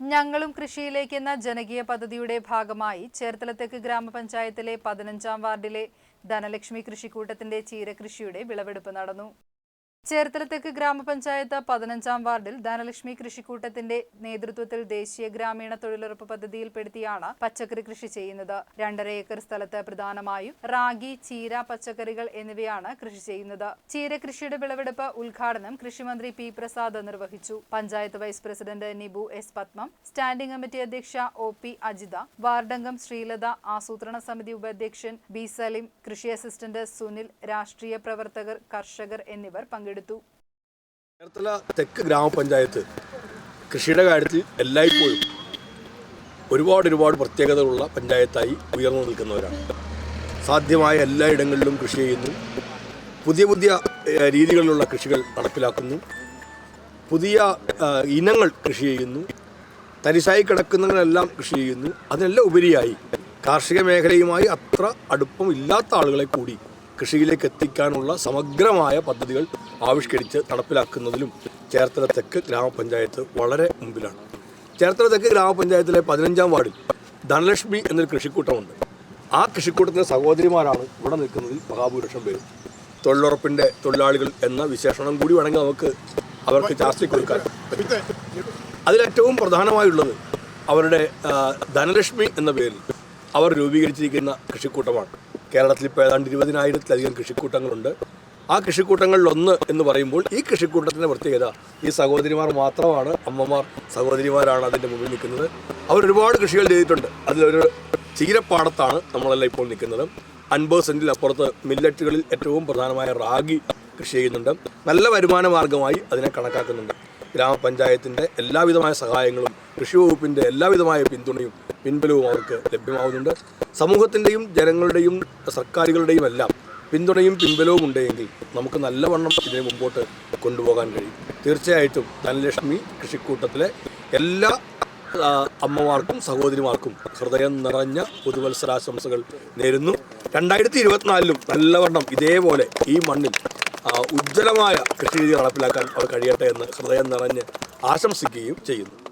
ഞങ്ങളും കൃഷിയിലേക്ക് എന്ന ജനകീയ പദ്ധതിയുടെ ഭാഗമായി ചേർത്തലത്തേക്ക് ഗ്രാമപഞ്ചായത്തിലെ പതിനഞ്ചാം വാർഡിലെ ധനലക്ഷ്മി കൃഷിക്കൂട്ടത്തിന്റെ ചീരകൃഷിയുടെ വിളവെടുപ്പ് നടന്നു. ചേർത്തലത്തേക്ക് ഗ്രാമപഞ്ചായത്ത് പതിനഞ്ചാം വാർഡിൽ ധനലക്ഷ്മി കൃഷിക്കൂട്ടത്തിന്റെ നേതൃത്വത്തിൽ ദേശീയ ഗ്രാമീണ തൊഴിലുറപ്പ് പദ്ധതിയിൽപ്പെടുത്തിയാണ് പച്ചക്കറി കൃഷി ചെയ്യുന്നത്. രണ്ടര ഏക്കർ സ്ഥലത്ത് പ്രധാനമായും റാഗി ചീര പച്ചക്കറികൾ എന്നിവയാണ് കൃഷി ചെയ്യുന്നത്. ചീര കൃഷിയുടെ വിളവെടുപ്പ് ഉദ്ഘാടനം കൃഷിമന്ത്രി പി പ്രസാദ് നിർവഹിച്ചു. Panchayat vice president Nibu S Padmam standing committee അധ്യക്ഷ ഒ പി അജിത വാർഡംഗം ശ്രീലത ആസൂത്രണ സമിതി ഉപാധ്യക്ഷൻ ബി സലിം കൃഷി അസിസ്റ്റന്റ് സുനിൽ രാഷ്ട്രീയ പ്രവർത്തകർ കർഷകർ എന്നിവർ പങ്കെടുത്തു. ചേർത്തല തെക്ക് ഗ്രാമപഞ്ചായത്ത് കൃഷിയുടെ കാര്യത്തിൽ എല്ലായ്പ്പോഴും ഒരുപാട് ഒരുപാട് പ്രത്യേകതകളുള്ള പഞ്ചായത്തായി ഉയർന്നു നിൽക്കുന്നവരാണ്. സാധ്യമായ എല്ലായിടങ്ങളിലും കൃഷി ചെയ്യുന്നു. പുതിയ പുതിയ രീതികളിലുള്ള കൃഷികൾ നടപ്പിലാക്കുന്നു. പുതിയ ഇനങ്ങൾ കൃഷി ചെയ്യുന്നു. തരിശായി കിടക്കുന്നവരെല്ലാം കൃഷി ചെയ്യുന്നു. അതിനെല്ലാം ഉപരിയായി കാർഷിക മേഖലയുമായി അത്ര അടുപ്പം ഇല്ലാത്ത ആളുകളെ കൂടി കൃഷിയിലേക്ക് എത്തിക്കാനുള്ള സമഗ്രമായ പദ്ധതികൾ ആവിഷ്കരിച്ച് നടപ്പിലാക്കുന്നതിലും ചേർത്തല തെക്ക് ഗ്രാമപഞ്ചായത്ത് വളരെ മുമ്പിലാണ്. ചേർത്തല തെക്ക് ഗ്രാമപഞ്ചായത്തിലെ പതിനഞ്ചാം വാർഡിൽ ധനലക്ഷ്മി എന്നൊരു കൃഷിക്കൂട്ടമുണ്ട്. ആ കൃഷിക്കൂട്ടത്തിലെ സഹോദരിമാരാണ് ഇവിടെ നിൽക്കുന്നതിൽ മഹാഭൂരിപക്ഷം പേര്. തൊഴിലുറപ്പിന്റെ തൊഴിലാളികൾ എന്ന വിശേഷണം കൂടി വേണമെങ്കിൽ നമുക്ക് അവർക്ക് ചാർത്തി കൊടുക്കാൻ അതിലേറ്റവും പ്രധാനമായുള്ളത് അവരുടെ ധനലക്ഷ്മി എന്ന പേരിൽ അവർ രൂപീകരിച്ചിരിക്കുന്ന കൃഷിക്കൂട്ടമാണ്. കേരളത്തിൽ ഇപ്പോൾ ഏതാണ്ട് ഇരുപതിനായിരത്തിലധികം കൃഷിക്കൂട്ടങ്ങളുണ്ട്. ആ കൃഷിക്കൂട്ടങ്ങളിൽ ഒന്ന് എന്ന് പറയുമ്പോൾ ഈ കൃഷിക്കൂട്ടത്തിന്റെ പ്രത്യേകത ഈ സഹോദരിമാർ മാത്രമാണ് അമ്മമാർ സഹോദരിമാരാണ് അതിന്റെ മുമ്പിൽ നിൽക്കുന്നത്. അവർ ഒരുപാട് കൃഷികൾ ചെയ്തിട്ടുണ്ട്. അതിലൊരു ചീരപ്പാടത്താണ് നമ്മളെല്ലാം ഇപ്പോൾ നിൽക്കുന്നത്. അൻപത് സെന്റിൽ അപ്പുറത്ത് മില്ലറ്റുകളിൽ ഏറ്റവും പ്രധാനമായ റാഗി കൃഷി ചെയ്യുന്നുണ്ട്. നല്ല വരുമാന മാർഗമായി അതിനെ കണക്കാക്കുന്നുണ്ട്. ഗ്രാമപഞ്ചായത്തിന്റെ എല്ലാവിധമായ സഹായങ്ങളും കൃഷി വകുപ്പിന്റെ എല്ലാവിധമായ പിന്തുണയും പിൻബലവും അവർക്ക് ലഭ്യമാവുന്നുണ്ട് സമൂഹത്തിന്റെയും ജനങ്ങളുടെയും സർക്കാരുകളുടെയും എല്ലാം പിന്തുണയും പിൻബലവും ഉണ്ടെങ്കിൽ നമുക്ക് നല്ലവണ്ണം ഇതിനെ മുമ്പോട്ട് കൊണ്ടുപോകാൻ കഴിയും. തീർച്ചയായിട്ടും ധനലക്ഷ്മി കൃഷിക്കൂട്ടത്തിലെ എല്ലാ അമ്മമാർക്കും സഹോദരിമാർക്കും ഹൃദയം നിറഞ്ഞ പുതുവത്സരാശംസകൾ നേരുന്നു. രണ്ടായിരത്തി ഇരുപത്തിനാലിലും നല്ലവണ്ണം ഇതേപോലെ ഈ മണ്ണിൽ ഉജ്ജ്വലമായ കൃഷി രീതി നടപ്പിലാക്കാൻ അവർ കഴിയട്ടെ എന്ന് ഹൃദയം നിറഞ്ഞ് ആശംസിക്കുകയും ചെയ്യുന്നു.